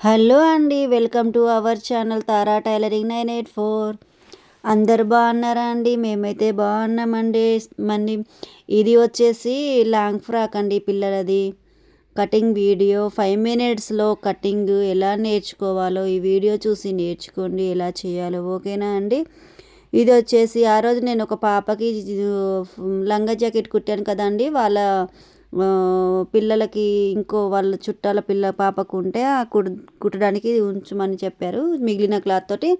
Hello అండి welcome to our channel Tara tailoring nine eight four. అందరు బాగున్నారా అండి? మేమైతే బాగున్నామండి. మండి ఇది వచ్చేసి లాంగ్ ఫ్రాక్ అండి పిల్లలది. కటింగ్ వీడియో ఫైవ్ మినిట్స్లో కటింగ్ ఎలా నేర్చుకోవాలో ఈ వీడియో చూసి నేర్చుకోండి ఎలా చేయాలో ఓకేనా అండి? ఇది వచ్చేసి ఆ రోజు నేను ఒక పాపకి లంగా జాకెట్ కుట్టాను కదండి. వాళ్ళ పిల్లలకి ఇంకో వాళ్ళ చుట్టాల పిల్ల పాపకు ఉంటే ఆ కుట్టడానికి ఉంచమని చెప్పారు. మిగిలిన క్లాత్ తోటి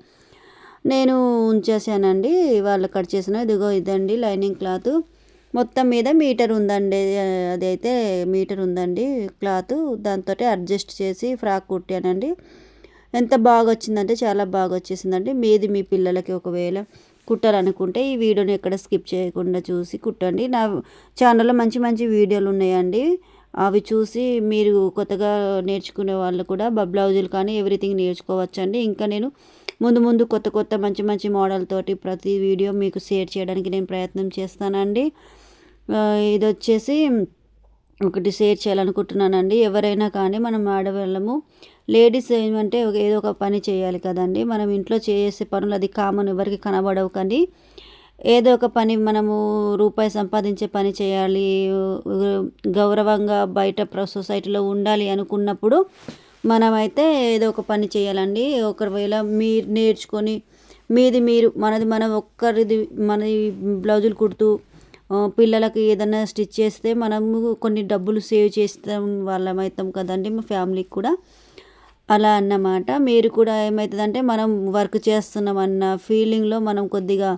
నేను ఉంచేసానండి. వాళ్ళు కట్ చేసిన ఇదిగో ఇదండి లైనింగ్ క్లాత్. మొత్తం మీద మీటర్ ఉందండి. అదైతే మీటర్ ఉందండి క్లాత్. దాంతో అడ్జస్ట్ చేసి ఫ్రాక్ కుట్టానండి. ఎంత బాగా వచ్చిందంటే చాలా బాగా వచ్చేసిందండి మీది మీ పిల్లలకి ఒకవేళ కుట్టాలనుకుంటే ఈ వీడియోని ఎక్కడ స్కిప్ చేయకుండా చూసి కుట్టండి. నా ఛానల్లో మంచి మంచి వీడియోలు ఉన్నాయండి. అవి చూసి మీరు కొత్తగా నేర్చుకునే వాళ్ళు కూడా బ్లౌజులు కానీ ఎవ్రీథింగ్ నేర్చుకోవచ్చండి. ఇంకా నేను ముందు ముందు కొత్త కొత్త మంచి మంచి మోడల్ తోటి ప్రతి వీడియో మీకు షేర్ చేయడానికి నేను ప్రయత్నం చేస్తానండి. ఇది వచ్చేసి ఒకటి షేర్ చేయాలనుకుంటున్నానండి. ఎవరైనా కానీ మనం ఆడవాళ్ళము లేడీస్ ఏమంటే ఏదో ఒక పని చేయాలి కదండి. మనం ఇంట్లో చేసే పనులు అది కామన్ ఎవరికి కనబడవు కానీ ఏదో ఒక పని మనము రూపాయి సంపాదించే పని చేయాలి గౌరవంగా బయట సొసైటీలో ఉండాలి అనుకున్నప్పుడు మనమైతే ఏదో ఒక పని చేయాలండి. ఒకవేళ మీరు నేర్చుకొని మీది మీరు మనది మనం ఒక్కరిది మనది బ్లౌజులు కుడుతూ పిల్లలకి ఏదైనా స్టిచ్ చేస్తే మనము కొన్ని డబ్బులు సేవ్ చేస్తాం వాళ్ళమవుతాం కదండి మా ఫ్యామిలీకి కూడా. అలా అన్నమాట. మీరు కూడా ఏమవుతుందంటే మనం వర్క్ చేస్తున్నాం అన్న ఫీలింగ్లో మనం కొద్దిగా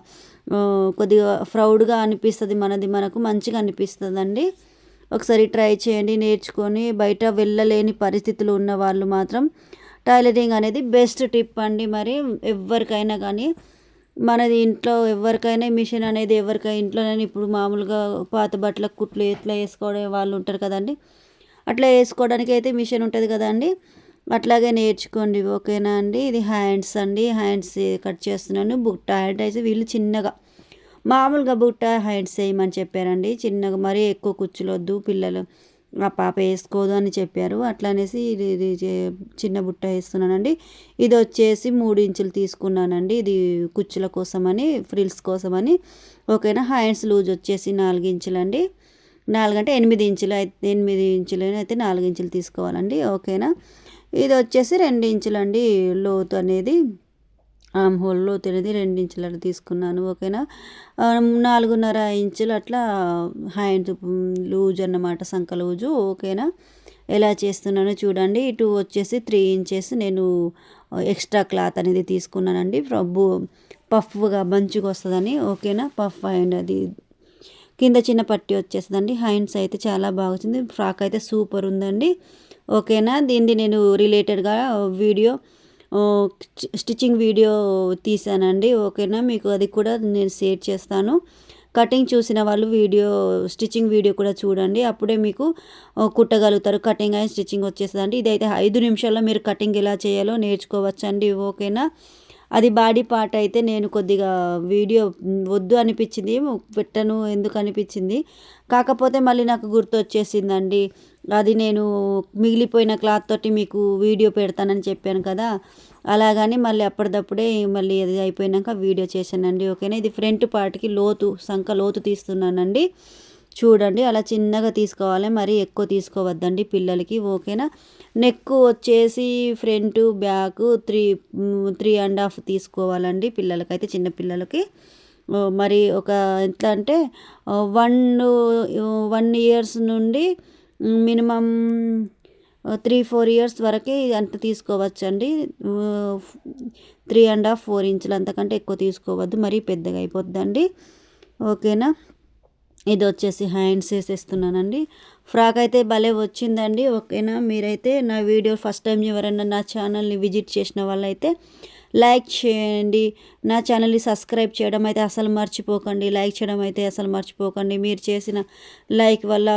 కొద్దిగా ప్రౌడ్గా అనిపిస్తుంది మనది మనకు మంచిగా అనిపిస్తుందండి. ఒకసారి ట్రై చేయండి నేర్చుకొని బయట వెళ్ళలేని పరిస్థితులు ఉన్న వాళ్ళు మాత్రం టైలరింగ్ అనేది బెస్ట్ టిప్ అండి. మరి ఎవరికైనా కానీ మనది ఇంట్లో ఎవరికైనా మిషన్ అనేది ఎవరికైనా ఇంట్లోనైనా ఇప్పుడు మామూలుగా పాత బట్టలకు కుట్లు ఎట్లా వేసుకోవడం వాళ్ళు ఉంటారు కదండి. అట్లా వేసుకోవడానికి అయితే మిషన్ ఉంటుంది కదండి. అట్లాగే నేర్చుకోండి ఓకేనా అండి? ఇది హ్యాండ్స్ అండి. హ్యాండ్స్ కట్ చేస్తున్నాను. బుట్ట హ్యాండ్ అయితే వీళ్ళు చిన్నగా. మామూలుగా బుట్ట హ్యాండ్స్ వేయమని చెప్పారండి. చిన్నగా మరీ ఎక్కువ కుచ్చులొద్దు పిల్లలు. ఆ పాప వేసుకోదు అని చెప్పారు. అట్లా అనేసి ఇది ఇది చిన్న బుట్ట వేస్తున్నానండి. ఇది వచ్చేసి మూడు ఇంచులు తీసుకున్నానండి. ఇది కుచ్చుల కోసమని ఫ్రిల్స్ కోసమని. ఓకేనా? హ్యాండ్స్ లూజ్ వచ్చేసి నాలుగు ఇంచులండి. నాలుగంటే ఎనిమిది ఇంచులు అయితే ఎనిమిది ఇంచులు అయితే నాలుగు ఇంచులు తీసుకోవాలండి. ఓకేనా? ఇది వచ్చేసి రెండు ఇంచులండి లోతు అనేది. ఆమ్ హోల్ లోతు రెండించులు రెండు తీసుకున్నాను ఓకేనా? నాలుగున్నర ఇంచులు అట్లా హ్యాండ్ లూజ్ అన్నమాట సంఖ లూజు ఓకేనా? ఎలా చేస్తున్నానో చూడండి. ఇటు వచ్చేసి త్రీ ఇంచెస్ నేను ఎక్స్ట్రా క్లాత్ అనేది తీసుకున్నానండి. ప్రభు పఫ్గా మంచిగా వస్తుందని ఓకేనా? పఫ్ అండ్ అది కింద చిన్న పట్టి వచ్చేస్తుందండి. హ్యాండ్స్ అయితే చాలా బాగా వచ్చింది. ఫ్రాక్ అయితే సూపర్ ఉందండి. ఓకేనా? దీన్ని నేను రిలేటెడ్గా వీడియో స్టిచ్చింగ్ వీడియో తీసానండి. ఓకేనా? మీకు అది కూడా నేను షేర్ చేస్తాను. కటింగ్ చూసిన వాళ్ళు వీడియో స్టిచ్చింగ్ వీడియో కూడా చూడండి. అప్పుడే మీకు కుట్టగలుగుతారు. కటింగ్ అండ్ స్టిచ్చింగ్ వచ్చేస్తుందండి. ఇదైతే ఐదు నిమిషాల్లో మీరు కటింగ్ ఎలా చేయాలో నేర్చుకోవచ్చండి. ఓకేనా? అది బాడీ పార్ట్ అయితే నేను కొద్దిగా వీడియో వద్దు అనిపించింది పెట్టను ఎందుకు అనిపించింది. కాకపోతే మళ్ళీ నాకు గుర్తొచ్చేసిందండి అది నేను మిగిలిపోయిన క్లాత్ తోటి మీకు వీడియో పెడతానని చెప్పాను కదా. అలాగని మళ్ళీ అప్పటిదప్పుడే మళ్ళీ అది అయిపోయినాక వీడియో చేశానండి. ఓకేనా? ఇది ఫ్రంట్ పార్ట్కి లోతు సంఖ లోతు తీస్తున్నానండి. చూడండి అలా చిన్నగా తీసుకోవాలి. మరీ ఎక్కువ తీసుకోవద్దండి పిల్లలకి ఓకేనా? నెక్ వచ్చేసి front back three three and half తీసుకోవాలండి పిల్లలకైతే చిన్న పిల్లలకి. మరి ఒక ఎట్లా అంటే వన్ వన్ ఇయర్స్ నుండి మినిమం త్రీ ఫోర్ ఇయర్స్ వరకే అంత తీసుకోవచ్చండి. త్రీ అండ్ హాఫ్ ఫోర్ ఇంచులు అంతకంటే ఎక్కువ తీసుకోవద్దు. మరీ పెద్దగా అయిపోద్దండి. ఓకేనా? ఇది వచ్చేసి హ్యాండ్స్ వేసేస్తున్నానండి. ఫ్రాక్ అయితే భలే వచ్చిందండి. ఓకేనా? మీరైతే నా వీడియో ఫస్ట్ టైం ఎవరైనా నా ఛానల్ని విజిట్ చేసిన వాళ్ళైతే లైక్ చేయండి. నా ఛానల్ని సబ్స్క్రైబ్ చేయడం అయితే అసలు మర్చిపోకండి. లైక్ చేయడం అయితే అసలు మర్చిపోకండి. మీరు చేసిన లైక్ వల్ల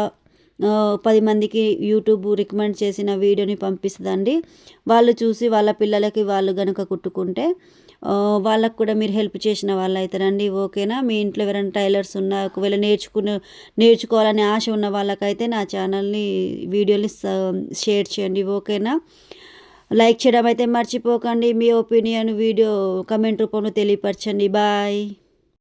పది మందికి యూట్యూబ్ రికమెండ్ చేసిన వీడియోని పంపిస్తుందండి. వాళ్ళు చూసి వాళ్ళ పిల్లలకి వాళ్ళు కనుక కుట్టుకుంటే వాళ్ళకు కూడా మీరు హెల్ప్ చేసిన వాళ్ళు అవుతారండి ఓకేనా? మీ ఇంట్లో ఎవరైనా టైలర్స్ ఉన్నా ఒకవేళ నేర్చుకునే నేర్చుకోవాలని ఆశ ఉన్న వాళ్ళకైతే నా ఛానల్ని వీడియోని షేర్ చేయండి ఓకేనా? లైక్ చేయడం అయితే మర్చిపోకండి. మీ ఒపీనియన్ వీడియో కమెంట్ రూపంలో తెలియపరచండి. బాయ్.